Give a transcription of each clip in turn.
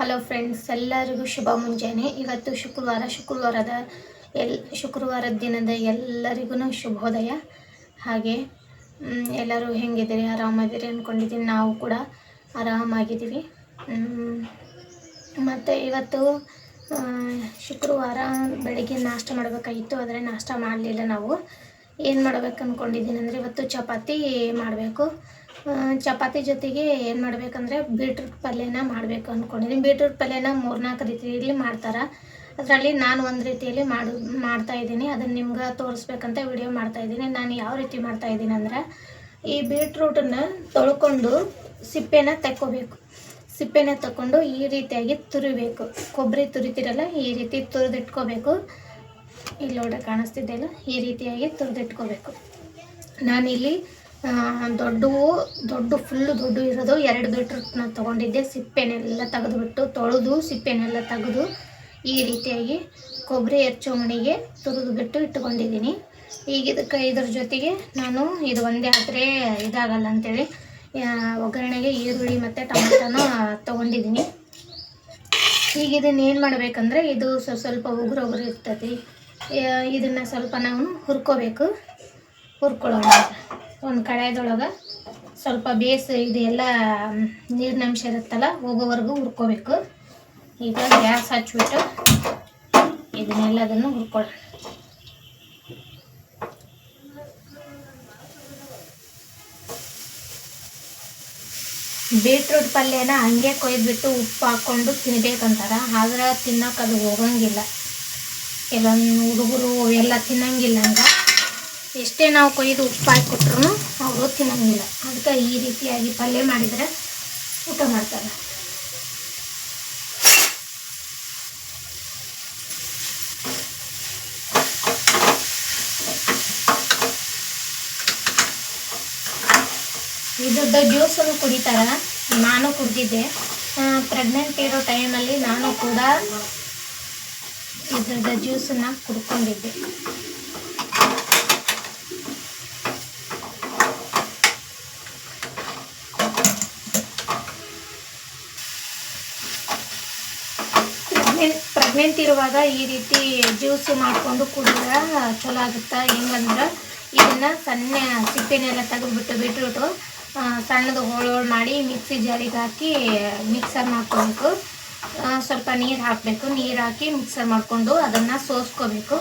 Hello friends ಎಲ್ಲರಿಗೂ ಶುಭ ಮುಂಜಾನೆ ಇವತ್ತು ಶುಕ್ರವಾರ, ಶುಕ್ರವಾರದ ಎಲ್ ಶುಕ್ರವಾರದ ದಿನದ ಎಲ್ಲರಿಗೂ ಶುಭೋದಯ. ಹಾಗೆ ಎಲ್ಲರೂ ಹೆಂಗಿದ್ದೀರಿ? ಆರಾಮಾಗಿದ್ದೀರಿ ಅಂದ್ಕೊಂಡಿದ್ದೀನಿ ನಾವು ಕೂಡ ಆರಾಮಾಗಿದ್ದೀವಿ. ಮತ್ತು ಇವತ್ತು ಶುಕ್ರವಾರ ಬೆಳಗ್ಗೆ ನಾಷ್ಟ ಮಾಡಬೇಕಾಗಿತ್ತು, ಆದರೆ ನಾಷ್ಟ ಮಾಡಲಿಲ್ಲ ನಾವು. ಏನು ಮಾಡ್ಬೇಕು ಅಂದ್ಕೊಂಡಿದ್ದೀನಿ ಅಂದರೆ ಇವತ್ತು ಚಪಾತಿ ಮಾಡಬೇಕು. ಚಪಾತಿ ಜೊತೆಗೆ ಏನು ಮಾಡಬೇಕಂದ್ರೆ ಬೀಟ್ರೂಟ್ ಪಲ್ಯನ ಮಾಡಬೇಕು ಅಂದ್ಕೊಂಡಿದ್ದೀನಿ ಬೀಟ್ರೂಟ್ ಪಲ್ಯನ ಮೂರ್ನಾಲ್ಕು ರೀತಿಯಲ್ಲಿ ಮಾಡ್ತಾರೆ. ಅದರಲ್ಲಿ ನಾನು ಒಂದು ರೀತಿಯಲ್ಲಿ ಮಾಡು ಮಾಡ್ತಾಯಿದ್ದೀನಿ ಅದನ್ನು ನಿಮ್ಗೆ ತೋರಿಸ್ಬೇಕಂತ ವಿಡಿಯೋ ಮಾಡ್ತಾ ಇದ್ದೀನಿ. ನಾನು ಯಾವ ರೀತಿ ಮಾಡ್ತಾ ಇದ್ದೀನಿ ಅಂದರೆ, ಈ ಬೀಟ್ರೂಟನ್ನು ತೊಳ್ಕೊಂಡು ಸಿಪ್ಪೆನ ತೆಕ್ಕೋಬೇಕು. ಸಿಪ್ಪೆನ ತಗೊಂಡು ಈ ರೀತಿಯಾಗಿ ತುರಿಬೇಕು. ಕೊಬ್ಬರಿ ತುರಿತಿರಲ್ಲ, ಈ ರೀತಿ ತುರಿದಿಟ್ಕೋಬೇಕು. ಇಲ್ಲಿ ನೋಡ್ರೆ ಕಾಣಿಸ್ತಿದ್ದೆಲ್ಲ ಈ ರೀತಿಯಾಗಿ ತುರಿದಿಟ್ಕೋಬೇಕು. ನಾನಿಲ್ಲಿ ದೊಡ್ಡವು ದೊಡ್ಡ ಫುಲ್ಲು ದೊಡ್ಡ ಇರೋದು ಎರಡು ಬೀಟ್ರೂಟ್ನ ತೊಗೊಂಡಿದ್ದೆ. ಸಿಪ್ಪೆನೆಲ್ಲ ತೆಗೆದುಬಿಟ್ಟು ತೊಳೆದು ಸಿಪ್ಪೆನೆಲ್ಲ ತೆಗೆದು ಈ ರೀತಿಯಾಗಿ ಕೊಬ್ಬರಿ ಹೆಚ್ಚು ಮಣಿಗೆ ತುರಿದು ಬಿಟ್ಟು ಇಟ್ಕೊಂಡಿದ್ದೀನಿ. ಈಗ ಇದಕ್ಕೆ ಇದ್ರ ಜೊತೆಗೆ ನಾನು ಇದು ಒಂದೇ ಆದರೆ ಇದಾಗಲ್ಲ ಅಂತೇಳಿ ಆ, ಒಗ್ಗರಣೆಗೆ ಈರುಳ್ಳಿ ಮತ್ತು ಟೊಮೆಟೊನ ತೊಗೊಂಡಿದ್ದೀನಿ. ಈಗ ಇದನ್ನು ಏನು ಮಾಡಬೇಕಂದ್ರೆ ಇದು ಸ್ವಲ್ಪ ಉಗುರು ಉಗುರು ಇರ್ತೈತಿ ಇದನ್ನ ಸ್ವಲ್ಪ ನಾವು ಹುರ್ಕೋಬೇಕು. ಹುರ್ಕೊಳ್ಳೋಣ. ಒಂದು ಕಡಾಯದೊಳಗೆ ಸ್ವಲ್ಪ ಬೇಸ್ ಇದು ಎಲ್ಲ ನೀರಿನಂಶ ಇರುತ್ತಲ್ಲ, ಹೋಗೋವರೆಗೂ ಹುರ್ಕೋಬೇಕು. ಈಗ ಗ್ಯಾಸ್ ಹಚ್ಬಿಟ್ಟು ಇದನ್ನೆಲ್ಲದನ್ನು ಹುರ್ಕೊಳ್ಳೋಣ ಬೀಟ್ರೂಟ್ ಪಲ್ಯನ ಹಂಗೆ ಕೊಯ್ದುಬಿಟ್ಟು ಉಪ್ಪು ಹಾಕ್ಕೊಂಡು ತಿನ್ಬೇಕಂತಾರೆ. ಆದ್ರೆ ತಿನ್ನೋಕೆ ಅದು ಹೋಗಂಗಿಲ್ಲ. ಕೆಲವೊಂದು ಹುಡುಗರು ಎಲ್ಲ ತಿನ್ನಂಗಿಲ್ಲ ಹಂಗೆ ಎಷ್ಟೇ ನಾವು ಕೊಯ್ದು ಉಪ್ಪು ಹಾಕಿಕೊಟ್ರು ಅವರು ತಿನ್ನಂಗಿಲ್ಲ ಅದಕ್ಕೆ ಈ ರೀತಿಯಾಗಿ ಪಲ್ಯ ಮಾಡಿದರೆ ಊಟ ಮಾಡ್ತಾರೆ. ಇದ್ರದ್ದು ಜ್ಯೂಸನ್ನು ಕುಡಿತಾರ ನಾನು ಕುಡ್ದಿದ್ದೆ. ಪ್ರೆಗ್ನೆಂಟ್ ಇರೋ ಟೈಮಲ್ಲಿ ನಾನು ಕೂಡ ಇದ್ರದ್ದು ಜ್ಯೂಸನ್ನು ಕುಡ್ಕೊಂಡಿದ್ದೆ. ಪ್ರೆಗ್ನೆಂಟ್ ಈ ರೀತಿ ಜ್ಯೂಸ್ ಮಾಡಿಕೊಂಡು ಕುಡಿದ್ರೆ ಚಲೋ ಆಗುತ್ತೆ ಹೆಂಗಂದ್ರೆ ಇದನ್ನು ಸಣ್ಣ ಸಿಪ್ಪೆನೆಲ್ಲ ತೆಗೆದುಬಿಟ್ಟು ಬಿಟ್ಬಿಟ್ಟು ಸಣ್ಣದು ಹೋಳು ಹೋಳು ಮಾಡಿ ಮಿಕ್ಸಿ ಜಾರಿಗೆ ಹಾಕಿ ಮಿಕ್ಸರ್ ಮಾಡ್ಕೊಬೇಕು. ಸ್ವಲ್ಪ ನೀರು ಹಾಕಬೇಕು. ನೀರು ಹಾಕಿ ಮಿಕ್ಸರ್ ಮಾಡಿಕೊಂಡು ಅದನ್ನು ಸೋಸ್ಕೋಬೇಕು.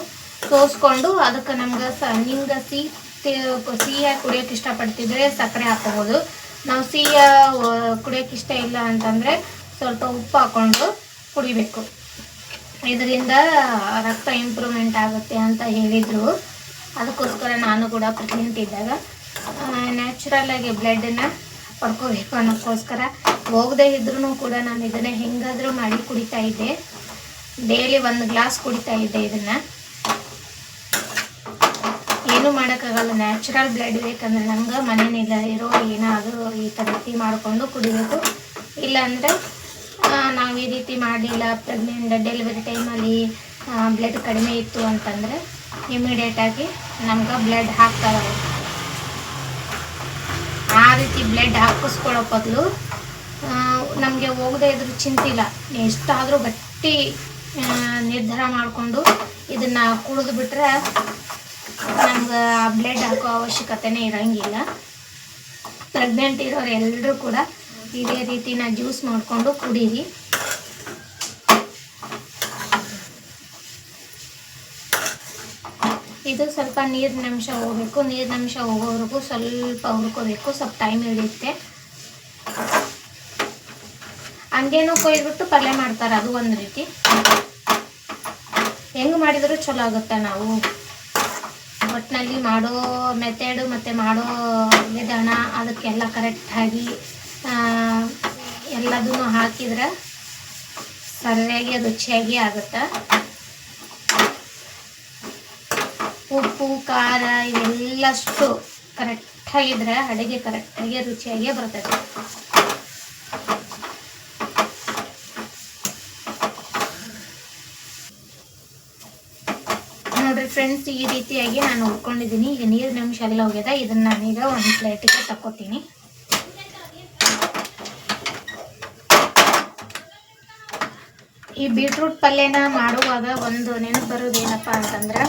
ಸೋಸ್ಕೊಂಡು ಅದಕ್ಕೆ ನಮ್ಗೆ ಸ ನಿಂಗೆ ಸಿಹಿ ಸಿಹಿಯಾಗಿ ಕುಡಿಯೋಕೆ ಇಷ್ಟಪಡ್ತಿದ್ರೆ ಸಕ್ಕರೆ ಹಾಕೋಬೋದು. ನಾವು ಸಿಹಿಯ ಕುಡಿಯೋಕೆ ಇಷ್ಟ ಇಲ್ಲ ಅಂತಂದರೆ ಸ್ವಲ್ಪ ಉಪ್ಪು ಹಾಕ್ಕೊಂಡು ಕುಡಿಬೇಕು. ಇದರಿಂದ ರಕ್ತ ಇಂಪ್ರೂವ್ಮೆಂಟ್ ಆಗುತ್ತೆ ಅಂತ ಹೇಳಿದರು. ಅದಕ್ಕೋಸ್ಕರ ನಾನು ಕೂಡ ಪ್ರೆಗ್ನೆಂಟ್ ಇದ್ದಾಗ ನ್ಯಾಚುರಲ್ ಆಗಿ ಬ್ಲಡ್ಡನ್ನು ಪಡ್ಕೋಬೇಕು ಅನ್ನೋಕ್ಕೋಸ್ಕರ ಹೋಗದೇ ಇದ್ರೂ ಕೂಡ ನಾನು ಇದನ್ನು ಹೆಂಗಾದರೂ ಮಾಡಿ ಕುಡಿತಾ ಇದ್ದೆ. ಡೈಲಿ ಒಂದು ಗ್ಲಾಸ್ ಕುಡಿತಾ ಇದ್ದೆ ಇದನ್ನು. ಏನೂ ಮಾಡೋಕ್ಕಾಗಲ್ಲ ನ್ಯಾಚುರಲ್ ಬ್ಲಡ್ ಬೇಕಂದ್ರೆ ನಂಗೆ ಮನೆಯಲ್ಲ ಇರೋ ಏನಾದರೂ ಈ ಥರ ಟೀ ಮಾಡಿಕೊಂಡು ಕುಡಿಬೇಕು. ಇಲ್ಲಾಂದರೆ ಈ ರೀತಿ ಮಾಡಲಿಲ್ಲ ಪ್ರೆಗ್ನೆಂಟ್ ಡೆಲಿವರಿ ಟೈಮಲ್ಲಿ ಬ್ಲಡ್ ಕಡಿಮೆ ಇತ್ತು ಅಂತಂದರೆ ಇಮಿಡಿಯೇಟಾಗಿ ನಮ್ಗೆ ಬ್ಲಡ್ ಹಾಕ್ತಾರೆ. ಆ ರೀತಿ ಬ್ಲಡ್ ಹಾಕಿಸ್ಕೊಳ್ಳೋ ಬದಲು ನಮಗೆ ಹೋಗದೇ ಇದ್ರೂ ಚಿಂತಿಲ್ಲ. ಎಷ್ಟಾದರೂ ಗಟ್ಟಿ ಆ, ನಿರ್ಧಾರ ಮಾಡಿಕೊಂಡು ಇದನ್ನು ಕುಡಿದು ಬಿಟ್ರೆ ನಮ್ಗೆ ಬ್ಲಡ್ ಹಾಕೋ ಅವಶ್ಯಕತೆನೇ ಇರೋಂಗಿಲ್ಲ. ಪ್ರೆಗ್ನೆಂಟ್ ಇರೋರು ಎಲ್ಲರೂ ಕೂಡ ಇದೇ ರೀತಿನ ಜ್ಯೂಸ್ ಮಾಡಿಕೊಂಡು ಕುಡೀರಿ. ಇದು ಸ್ವಲ್ಪ ನೀರಿನ ಅಂಶ ಹೋಗಬೇಕು ನೀರಿನ ಅಂಶ ಹೋಗೋವರೆಗೂ ಸ್ವಲ್ಪ ಹುರ್ಕೋಬೇಕು, ಸ್ವಲ್ಪ ಟೈಮ್ ಹಿಡಿಯುತ್ತೆ. ಹಂಗೇನು ಕೊಯ್ದ್ಬಿಟ್ಟು ಪಲ್ಯ ಮಾಡ್ತಾರೆ, ಅದು ಒಂದು ರೀತಿ. ಹೆಂಗೆ ಮಾಡಿದರೂ ಚಲೋ ಆಗುತ್ತೆ ನಾವು. ಒಟ್ಟಿನಲ್ಲಿ ಮಾಡೋ ಮೆಥಡು ಮತ್ತು ಮಾಡೋ ವಿಧಾನ ಅದಕ್ಕೆಲ್ಲ ಕರೆಕ್ಟಾಗಿ ಎಲ್ಲದೂ ಹಾಕಿದ್ರೆ ಸರಿಯಾಗಿ ರುಚಿಯಾಗಿ ಆಗುತ್ತೆ. ಉಪ್ಪು, ಖಾರ ಇವೆಲ್ಲಷ್ಟು ಕರೆಕ್ಟಾಗಿದ್ರೆ ಅಡುಗೆ ಕರೆಕ್ಟಾಗಿ ರುಚಿಯಾಗಿ ಬರ್ತದೆ ನೋಡ್ರಿ ಫ್ರೆಂಡ್ಸ್ ಈ ರೀತಿಯಾಗಿ ನಾನು ಉಳ್ಕೊಂಡಿದ್ದೀನಿ ಈಗ ನೀರಿನ ಅಂಶ ಎಲ್ಲ ಹೋಗ್ಯದ ಇದನ್ನ ನಾನೀಗ ಒಂದು ಪ್ಲೇಟಿಗೆ ತಕ್ಕೋತೀನಿ. ಈ ಬೀಟ್ರೂಟ್ ಪಲ್ಯನ ಮಾಡುವಾಗ ಒಂದು ನೆನಪು ಬರೋದೇನಪ್ಪ ಅಂತಂದ್ರೆ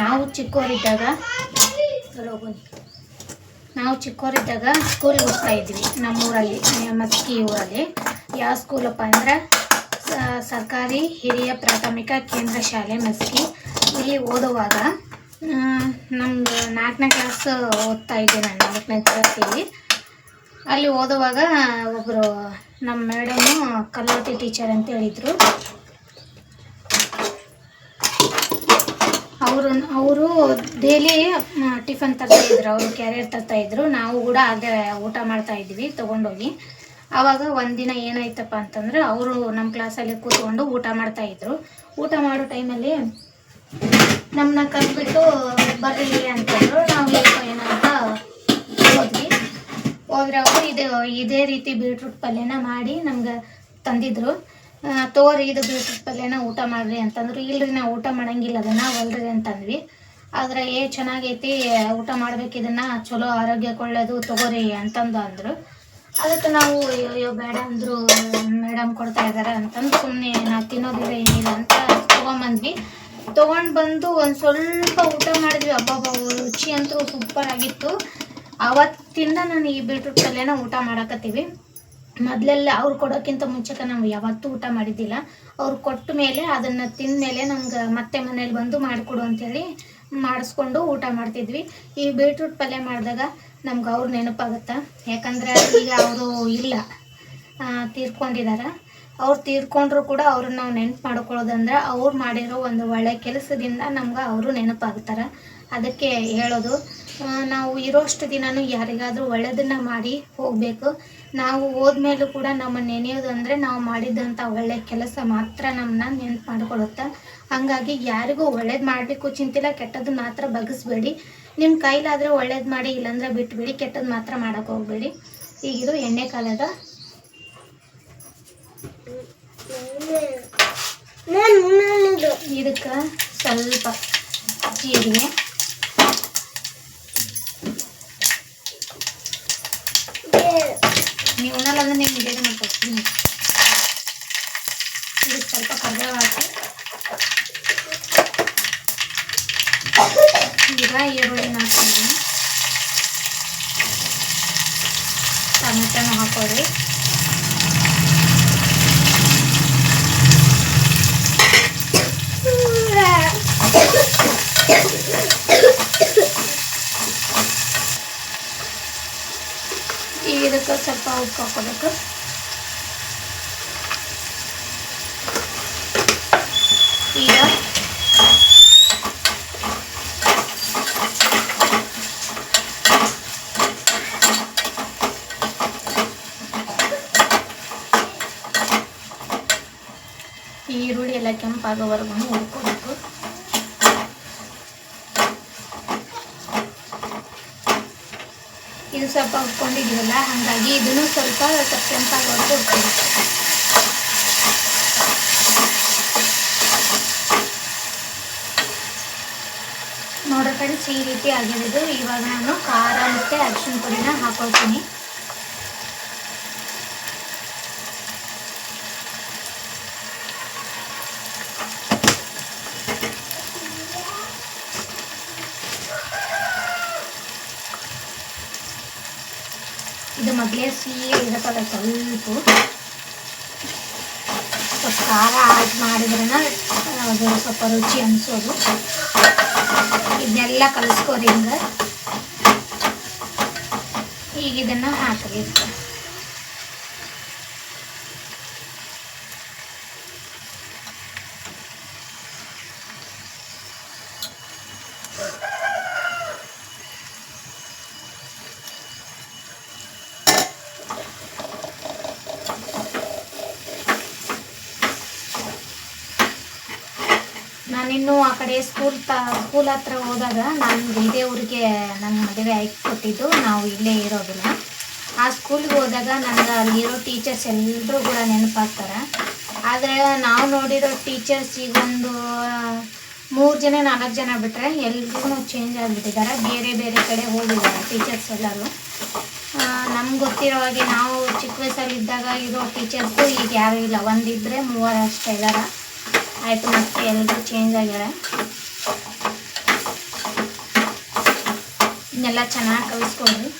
ನಾವು ಚಿಕ್ಕವರಿದ್ದಾಗ. ನಾವು ಚಿಕ್ಕವರಿದ್ದಾಗ ಸ್ಕೂಲಿಗೆ ಹೋಗ್ತಾ ಇದ್ವಿ, ನಮ್ಮೂರಲ್ಲಿ ಮಸ್ಕಿ ಊರಲ್ಲಿ ಯಾವ ಸ್ಕೂಲಪ್ಪ ಅಂದ್ರೆ ಸರ್ಕಾರಿ ಹಿರಿಯ ಪ್ರಾಥಮಿಕ ಕೇಂದ್ರ ಶಾಲೆ ಮಸ್ಕಿ. ಇಲ್ಲಿ ಓದುವಾಗ ನಮ್ಮದು ನಾಲ್ಕನೇ ಕ್ಲಾಸ್ ಓದ್ತಾ ಇದ್ದೆ ನಾನು, ನಾಲ್ಕನೇ ಕ್ಲಾಸಲ್ಲಿ ಅಲ್ಲಿ ಓದುವಾಗ ಒಬ್ಬರು ನಮ್ಮ ಮೇಡಮು ಕಲ್ಲೋಟಿ ಟೀಚರ್ ಅಂತ ಹೇಳಿದರು. ಅವರು ಅವರು ಡೈಲಿ ಟಿಫನ್ ತರ್ತಾ ಇದ್ರು, ಅವರು ಕ್ಯಾರಿಯರ್ ತರ್ತಾ ಇದ್ರು. ನಾವು ಕೂಡ ಅದೇ ಊಟ ಮಾಡ್ತಾ ಇದ್ವಿ, ತೊಗೊಂಡೋಗಿ. ಆವಾಗ ಒಂದಿನ ಏನಾಯ್ತಪ್ಪ ಅಂತಂದ್ರೆ, ಅವರು ನಮ್ಮ ಕ್ಲಾಸಲ್ಲಿ ಕೂತ್ಕೊಂಡು ಊಟ ಮಾಡ್ತಾ ಇದ್ರು. ಊಟ ಮಾಡೋ ಟೈಮಲ್ಲಿ ನಮ್ಮನ್ನ ಕರೆದ್ಬಿಟ್ಟು ಬರಲಿ ಅಂತಂದ್ರು. ನಾವು ಏನೋ ಏನಂತ ಹೋದ್ವಿ. ಹೋದ್ರೆ ಅವರು ಇದು ಇದೇ ರೀತಿ ಬೀಟ್ರೂಟ್ ಪಲ್ಯನ ಮಾಡಿ ನಮ್ಗೆ ತಂದಿದ್ರು. ಆ, ತಗೋರಿ ಇದು ಬೀಟ್ರೂಟ್ ಪಲ್ಯನ ಊಟ ಮಾಡ್ರಿ ಅಂತಂದ್ರು. ಇಲ್ರಿ ನಾವು ಊಟ ಮಾಡಂಗಿಲ್ಲ ಅದನ್ನ ಒಲ್ರಿ ಅಂತಂದ್ವಿ. ಆದ್ರೆ ಏ ಚೆನ್ನಾಗೈತಿ ಊಟ ಮಾಡ್ಬೇಕು ಇದನ್ನ ಚಲೋ ಆರೋಗ್ಯಕ್ಕೆ ಒಳ್ಳೇದು ತಗೋರಿ ಅಂತಂದು ಅಂದ್ರು. ಅದಕ್ಕೆ ನಾವು ಅಯ್ಯೋ ಬೇಡ ಅಂದ್ರು. ಮೇಡಮ್ ಕೊಡ್ತಾ ಇದ್ದಾರೆ ಅಂತಂದು ಸುಮ್ಮನೆ ನಾ ತಿನ್ನೋದಿಲ್ಲ ಏನಿಲ್ಲ ಅಂತ ತೊಗೊಂಬಂದ್ವಿ. ತೊಗೊಂಡು ಬಂದು ಒಂದು ಸ್ವಲ್ಪ ಊಟ ಮಾಡಿದ್ವಿ. ಅಬ್ಬಬ್ಬ ರುಚಿ ಅಂತೂ ಸೂಪರ್ ಆಗಿತ್ತು. ಅವತ್ತಿಂದ ನಾನು ಈ ಬೀಟ್ರೂಟ್ ಪಲ್ಯನ ಊಟ ಮಾಡಕತ್ತೀವಿ. ಮೊದಲೆಲ್ಲ ಅವ್ರು ಕೊಡೋಕ್ಕಿಂತ ಮುಂಚೆಕ ನಾವು ಯಾವತ್ತೂ ಊಟ ಮಾಡಿದ್ದಿಲ್ಲ. ಅವ್ರು ಕೊಟ್ಟ ಮೇಲೆ ಅದನ್ನ ತಿಂದ ಮೇಲೆ ನಮ್ಗೆ ಮತ್ತೆ ಮನೇಲಿ ಬಂದು ಮಾಡಿಕೊಡು ಅಂತೇಳಿ ಮಾಡಿಸ್ಕೊಂಡು ಊಟ ಮಾಡ್ತಿದ್ವಿ. ಈ ಬೀಟ್ರೂಟ್ ಪಲ್ಯ ಮಾಡಿದಾಗ ನಮ್ಗೆ ಅವ್ರು ನೆನಪಾಗುತ್ತೆ? ಯಾಕಂದ್ರೆ ಈಗ ಅವರು ಇಲ್ಲ ತೀರ್ಕೊಂಡಿದ್ದಾರೆ ಅವ್ರು ತೀರ್ಕೊಂಡ್ರು ಕೂಡ ಅವ್ರನ್ನ ನಾವು ನೆನ್ಪು ಮಾಡ್ಕೊಳ್ಳೋದಂದ್ರೆ ಅವ್ರು ಮಾಡಿರೋ ಒಂದು ಒಳ್ಳೆ ಕೆಲಸದಿಂದ ನಮ್ಗೆ ಅವರು ನೆನಪಾಗ್ತಾರೆ. ಅದಕ್ಕೆ ಹೇಳೋದು ನಾವು ಇರೋಷ್ಟು ದಿನನೂ ಯಾರಿಗಾದರೂ ಒಳ್ಳೆಯದನ್ನ ಮಾಡಿ ಹೋಗಬೇಕು. ನಾವು ಹೋದ್ಮೇಲೂ ಕೂಡ ನಮ್ಮನ್ನು ನೆನೆಯೋದಂದರೆ ನಾವು ಮಾಡಿದ್ದಂಥ ಒಳ್ಳೆ ಕೆಲಸ ಮಾತ್ರ ನಮ್ಮನ್ನ ನೆನಪು ಮಾಡ್ಕೊಳುತ್ತೆ. ಹಾಗಾಗಿ ಯಾರಿಗೂ ಒಳ್ಳೇದು ಮಾಡಬೇಕು, ಚಿಂತಿಲ್ಲ ಕೆಟ್ಟದ್ದು ಮಾತ್ರ ಬಗ್ಗಿಸ್ಬೇಡಿ ನಿಮ್ಮ ಕೈಲಾದರೆ ಒಳ್ಳೇದು ಮಾಡಿ, ಇಲ್ಲಾಂದ್ರೆ ಬಿಟ್ಬಿಡಿ ಕೆಟ್ಟದ್ದು ಮಾತ್ರ ಮಾಡೋಕ್ಕೆ ಹೋಗಬೇಡಿ. ಈಗಿದು ಎಣ್ಣೆ ಕಾಲದ ಇದಕ್ಕೆ ಸ್ವಲ್ಪ ಜೀರಿಗೆ. ನೀವು ಉಣ್ಣಲ್ಲ ಅಂದ್ರೆ ನೀವು ಬೇರೆ ಮಾಡ್ಕೊಡ್ತೀನಿ ಇದಕ್ಕೆ ಸ್ವಲ್ಪ ಕರ್ಬೇವು ಹಾಕಿ. ಈಗ ಈರುಳ್ಳಿನ ಹಾಕ್ತೀನಿ ಟೊಮೆಟೊನು ಹಾಕೊಳ್ಳಿ ಈಗ ಇದಕ್ಕೆ ಸ್ವಲ್ಪ ಉಪ್ಪು ಹಾಕೋಬೇಕು ಈಗ ಈ ಈರುಳ್ಳಿ ಎಲ್ಲ ಕೆಂಪಾಗೋವರೆಗೂ ಹುರ್ಕೋಬೇಕು ಇದು ಸ್ವಲ್ಪ ಉಟ್ಕೊಂಡಿದ್ದೀವಲ್ಲ ಹಾಗಾಗಿ ಇದನ್ನು ಸ್ವಲ್ಪ ಸ್ವಲ್ಪ ಕೆಂಪಾಗೋವರೆಗೂ ಹುರ್ಕೋಬೇಕು ನೋಡೋ ಫ್ರೆಂಡ್ಸ್, ಈ ರೀತಿ ಆಗಿರೋದು. ಇವಾಗ ನಾನು ಖಾರ ಮತ್ತು ಅರಿಶಿನ ಪುಡಿನ ಹಾಕೊಳ್ತೀನಿ. ಸಿಹಿ ಇರುತ್ತಲ್ಲ ಸ್ವಲ್ಪ ಸ್ವಲ್ಪ ಖಾರ ಆಡ್ ಮಾಡಿದ್ರನ ಅದು ಸ್ವಲ್ಪ ರುಚಿ ಅನಿಸೋದು. ಇದನ್ನೆಲ್ಲ ಕಲಿಸ್ಕೋರಿ ಈಗ ಇದನ್ನು ಹಾಕ್ರಿ ಸ್ಕೂಲ್ ತ, ಸ್ಕೂಲ್ ಹತ್ರ ಹೋದಾಗ ನಾನು ಇದೇ ಊರಿಗೆ ನನ್ನ ಮದುವೆ ಆಯ್ಕೆ ಕೊಟ್ಟಿದ್ದು ನಾವು ಇಲ್ಲೇ ಇರೋದಿಲ್ಲ. ಆ ಸ್ಕೂಲ್ಗೆ ಹೋದಾಗ ನನಗೆ ಅಲ್ಲಿರೋ ಟೀಚರ್ಸ್ ಎಲ್ಲರೂ ಕೂಡ ನೆನಪಾಗ್ತಾರೆ. ಆದರೆ ನಾವು ನೋಡಿರೋ ಟೀಚರ್ಸ್ ಈಗ ಒಂದು, ಮೂರು ಜನ, ನಾಲ್ಕು ಜನ ಬಿಟ್ಟರೆ ಎಲ್ರಿಗೂ ಚೇಂಜ್ ಆಗಿಬಿಟ್ಟಿದ್ದಾರೆ. ಬೇರೆ ಬೇರೆ ಕಡೆ ಹೋಗಿದ್ದಾರೆ ಟೀಚರ್ಸ್ ಎಲ್ಲರೂ. ನಮ್ಗೆ ಗೊತ್ತಿರೋ ಹಾಗೆ ನಾವು ಚಿಕ್ಕ ವಯಸ್ಸಲ್ಲಿ ಇದ್ದಾಗ ಇರೋ ಟೀಚರ್ಸು ಈಗ ಯಾರೂ ಇಲ್ಲ. ಒಂದಿದ್ದರೆ ಮೂವರು ಅಷ್ಟೇ ಇದ್ದಾರೆ ಆಯಿತು ಮತ್ತೆ ಎಲ್ಲರೂ ಚೇಂಜ್ ಆಗ್ಯಾರ ಇನ್ನೆಲ್ಲ ಚೆನ್ನಾಗಿ ಕಲಿಸ್ಕೊಂಡು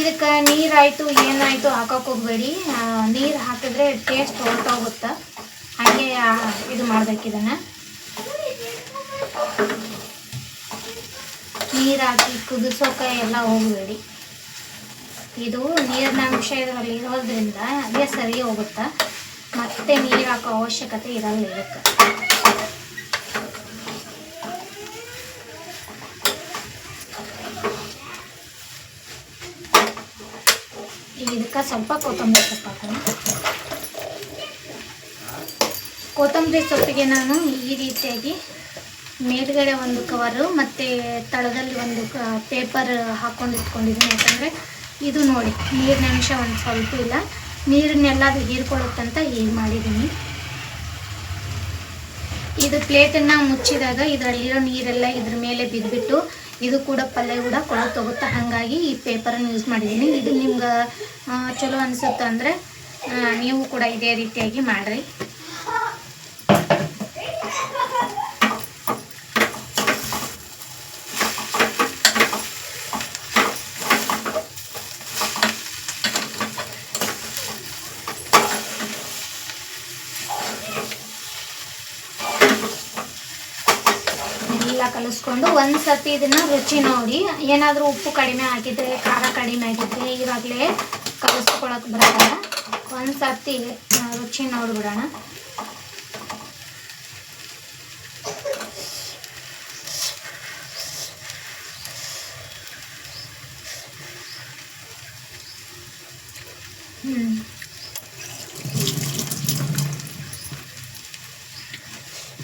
ಇದಕ್ಕೆ ನೀರಾಯಿತು, ಏನಾಯಿತು ಹಾಕೋಕೆ ಹೋಗ್ಬೇಡಿ. ನೀರು ಹಾಕಿದ್ರೆ ಟೇಸ್ಟ್ ಹೊರಟೋಗುತ್ತೆ ಹಾಗೆ ಇದು ಮಾಡ್ಬೇಕು ಇದನ್ನು. ನೀರು ಹಾಕಿ ಕುದಿಸೋಕೆ ಎಲ್ಲ ಹೋಗಬೇಡಿ. ಇದು ನೀರಿನ ಅಂಶ ಇದರಲ್ಲಿ ಇರೋದ್ರಿಂದ ಅದೇ ಸರಿ ಹೋಗುತ್ತೆ? ಮತ್ತೆ ನೀರು ಹಾಕೋ ಅವಶ್ಯಕತೆ ಇರಲ್ಲ ಇದಕ್ಕೆ. ಈಗ ಇದಕ್ಕೆ ಸ್ವಲ್ಪ ಕೊತ್ತಂಬರಿ ಸೊಪ್ಪು ಹಾಕೋಣ. ಕೊತ್ತಂಬರಿ ಸೊಪ್ಪಿಗೆ ನಾನು ಈ ರೀತಿಯಾಗಿ ಮೇಲ್ಗಡೆ ಒಂದು ಕವರು ಮತ್ತು ತಳದಲ್ಲಿ ಒಂದು ಕ ಪೇಪರ್ ಹಾಕೊಂಡು ಇಟ್ಕೊಂಡಿದ್ದೀನಿ. ಯಾಕಂದರೆ ಇದು ನೋಡಿ, ನೀರಿನ ಅಂಶ ಒಂದು ಸ್ವಲ್ಪ ಇಲ್ಲ. ನೀರನ್ನೆಲ್ಲ ಅದು ಹೀರ್ಕೊಳ್ಳುತ್ತಂತ ಹೀಗೆ ಮಾಡಿದ್ದೀನಿ. ಇದು ಪ್ಲೇಟನ್ನು ಮುಚ್ಚಿದಾಗ ಇದರಲ್ಲಿರೋ ನೀರೆಲ್ಲ ಇದ್ರ ಮೇಲೆ ಬಿದ್ದುಬಿಟ್ಟು ಇದು ಕೂಡ ಪಲ್ಯ ಕೂಡ ಕೊಳ ಹೋಗುತ್ತೆ ಹಾಗಾಗಿ ಈ ಪೇಪರನ್ನು ಯೂಸ್ ಮಾಡಿದ್ದೀನಿ. ಇದು ನಿಮ್ಗೆ ಚಲೋ ಅನಿಸುತ್ತೆ ಅಂದರೆ ನೀವು ಕೂಡ ಇದೇ ರೀತಿಯಾಗಿ ಮಾಡಿರಿ ಎಲ್ಲ ಸತಿ ಇದನ್ನ ರುಚಿ ನೋಡಿ. ಏನಾದರೂ ಉಪ್ಪು ಕಡಿಮೆ ಆಗಿದ್ರೆ ಖಾರ ಕಡಿಮೆ ಆಗಿದ್ರೆ ಇವಾಗಲೇ ಕಲಸ್ಕೊಳಕ್ ಬರಲ್ಲ. ಒಂದು ಆ, ರುಚಿ ನೋಡ್ಬಿಡೋಣ ಹ್ಞೂ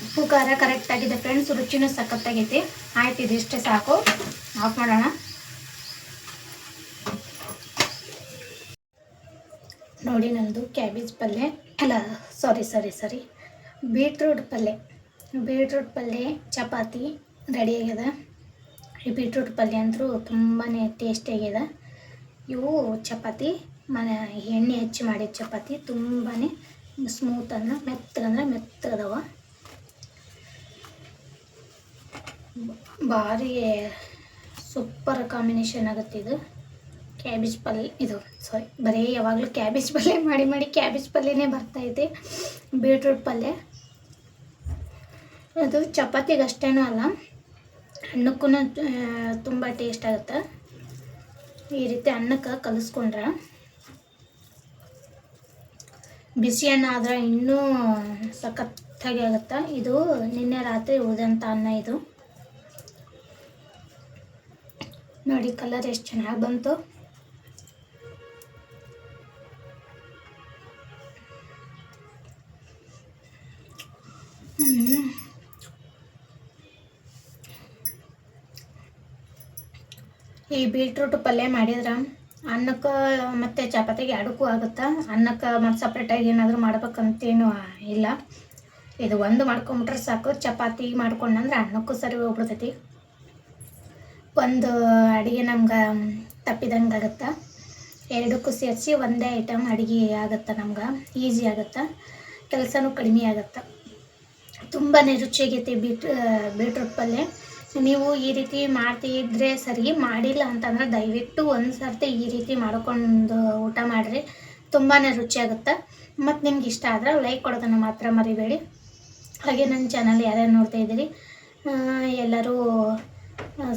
ಉಪ್ಪು ಖಾರ ಕರೆಕ್ಟ್ ಆಗಿದೆ ಫ್ರೆಂಡ್ಸ್ ರುಚಿನೂ ಸಖತ್ತಾಗೈತಿ. ಆಯ್ತು, ಇದಿಷ್ಟೇ ಸಾಕು. ಆಫ್ ಮಾಡೋಣ. ನೋಡಿ, ನಂದು ಕ್ಯಾಬೇಜ್ ಪಲ್ಯ ಅಲ್ಲ ಸಾರಿ ಸಾರಿ ಸಾರಿ ಬೀಟ್ರೂಟ್ ಪಲ್ಯ ಬೀಟ್ರೂಟ್ ಪಲ್ಯ ಚಪಾತಿ ರೆಡಿ ಆಗ್ಯದ ಈ ಬೀಟ್ರೂಟ್ ಪಲ್ಯ ಅಂತೂ ತುಂಬಾ ಟೇಸ್ಟಿಯಾಗಿದೆ ಇವು ಚಪಾತಿ, ಮನೆ, ಎಣ್ಣೆ ಹೆಚ್ಚಿ ಮಾಡಿದ ಚಪಾತಿ ತುಂಬಾ ಅಂದ್ರೆ, ಮೆತ್ತಗಂದ್ರೆ ಮೆತ್ತಗದವ. ಭಾರಿ ಸೂಪರ್ ಕಾಂಬಿನೇಷನ್ ಆಗುತ್ತೆ ಇದು. ಕ್ಯಾಬೇಜ್ ಪಲ್ಯ ಇದು ಸಾರಿ ಬರೀ ಯಾವಾಗಲೂ ಕ್ಯಾಬೇಜ್ ಪಲ್ಯ ಮಾಡಿ ಮಾಡಿ ಕ್ಯಾಬೇಜ್ ಪಲ್ಯನೇ ಬರ್ತೈತೆ ಬೀಟ್ರೂಟ್ ಪಲ್ಯ ಅದು ಚಪಾತಿಗೆ ಅಷ್ಟೇನೂ ಅಲ್ಲ ಅನ್ನಕ್ಕೂ ತುಂಬ ಟೇಸ್ಟ್ ಆಗುತ್ತೆ. ಈ ರೀತಿ ಅನ್ನಕ್ಕೆ ಕಲಿಸ್ಕೊಂಡ್ರೆ. ಬಿಸಿ ಅನ್ನ ಆದರೆ ಇನ್ನೂ ಸಖತ್ತಾಗಿ ಆಗುತ್ತೆ. ಇದು ನಿನ್ನೆ ರಾತ್ರಿ ಉಳಿದಂಥ ಅನ್ನ ಇದು. ನೋಡಿ ಕಲರ್ ಎಷ್ಟು ಚೆನ್ನಾಗಿ ಬಂತು. ಈ ಬೀಟ್ರೂಟ್ ಪಲ್ಯ ಮಾಡಿದ್ರೆ ಅನ್ನಕ್ಕೆ ಮತ್ತು ಚಪಾತಿಗೆ ಎರಡಕ್ಕೂ ಆಗುತ್ತೆ? ಅನ್ನಕ್ಕೆ ಮತ್ತು ಸಪ್ರೇಟಾಗಿ ಏನಾದರೂ ಮಾಡ್ಬೇಕಂತೇನು ಇಲ್ಲ. ಇದು ಒಂದು ಮಾಡ್ಕೊಂಬಿಟ್ರೆ ಸಾಕು. ಚಪಾತಿ ಮಾಡ್ಕೊಂಡಂದ್ರೆ ಅನ್ನಕ್ಕೂ ಸರಿ ಹೋಗ್ಬಿಡ್ತೈತಿ. ಒಂದು ಅಡುಗೆ ನಮ್ಗೆ ತಪ್ಪಿದಂಗೆ ಆಗುತ್ತೆ. ಎರಡಕ್ಕೂ ಸೇರಿಸಿ ಒಂದೇ ಐಟಮ್ ಅಡುಗೆ ಆಗುತ್ತೆ ನಮ್ಗೆ ಈಸಿ ಆಗುತ್ತೆ. ಕೆಲಸನೂ ಕಡಿಮೆ ಆಗುತ್ತೆ. ತುಂಬಾ ರುಚಿಯಾಗೈತಿ ಬೀಟ್ ಬೀಟ್ರೂಟ್ ಪಲ್ಯ. ನೀವು ಈ ರೀತಿ ಮಾಡ್ತಿದ್ರೆ ಸರಿ, ಮಾಡಿಲ್ಲ ಅಂತಂದ್ರೆ ದಯವಿಟ್ಟು ಒಂದು ಸರ್ತಿ ಈ ರೀತಿ ಮಾಡ್ಕೊಂಡು ಊಟ ಮಾಡಿರಿ. ತುಂಬಾ ರುಚಿಯಾಗುತ್ತೆ ಮತ್ತು ನಿಮ್ಗೆ ಇಷ್ಟ ಆದರೆ ಲೈಕ್ ಕೊಡೋದನ್ನು ಮಾತ್ರ ಮರಿಬೇಡಿ. ಹಾಗೆ ನನ್ನ ಚಾನಲ್ ಯಾರ್ಯಾರು ನೋಡ್ತಾ ಇದ್ದೀರಿ ಎಲ್ಲರೂ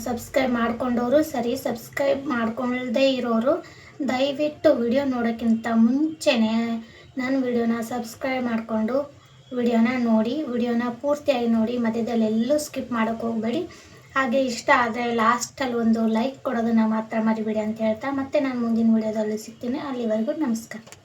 ಸಬ್ಸ್ಕ್ರೈಬ್ ಮಾಡ್ಕೊಂಡವರು ಸರಿ, ಸಬ್ಸ್ಕ್ರೈಬ್ ಮಾಡ್ಕೊಳ್ಳದೇ ಇರೋರು ದಯವಿಟ್ಟು ವಿಡಿಯೋ ನೋಡೋಕ್ಕಿಂತ ಮುಂಚೆನೇ ನನ್ನ ವಿಡಿಯೋನ ಸಬ್ಸ್ಕ್ರೈಬ್ ಮಾಡಿಕೊಂಡು ವಿಡಿಯೋನ ನೋಡಿ, ವಿಡಿಯೋನ ಪೂರ್ತಿಯಾಗಿ ನೋಡಿ ಮಧ್ಯದಲ್ಲಿ ಎಲ್ಲೂ ಸ್ಕಿಪ್ ಮಾಡೋಕ್ಕೆ ಹೋಗಬೇಡಿ. ಹಾಗೆ ಇಷ್ಟ ಆದರೆ ಲಾಸ್ಟಲ್ಲಿ ಒಂದು ಲೈಕ್ ಕೊಡೋದನ್ನು ಮಾತ್ರ ಮರಿಬೇಡಿ ಅಂತ ಹೇಳ್ತಾ ಮತ್ತೆ ನಾನು ಮುಂದಿನ ವಿಡಿಯೋದಲ್ಲಿ ಸಿಗ್ತೀನಿ. ಅಲ್ಲಿವರೆಗೂ ನಮಸ್ಕಾರ.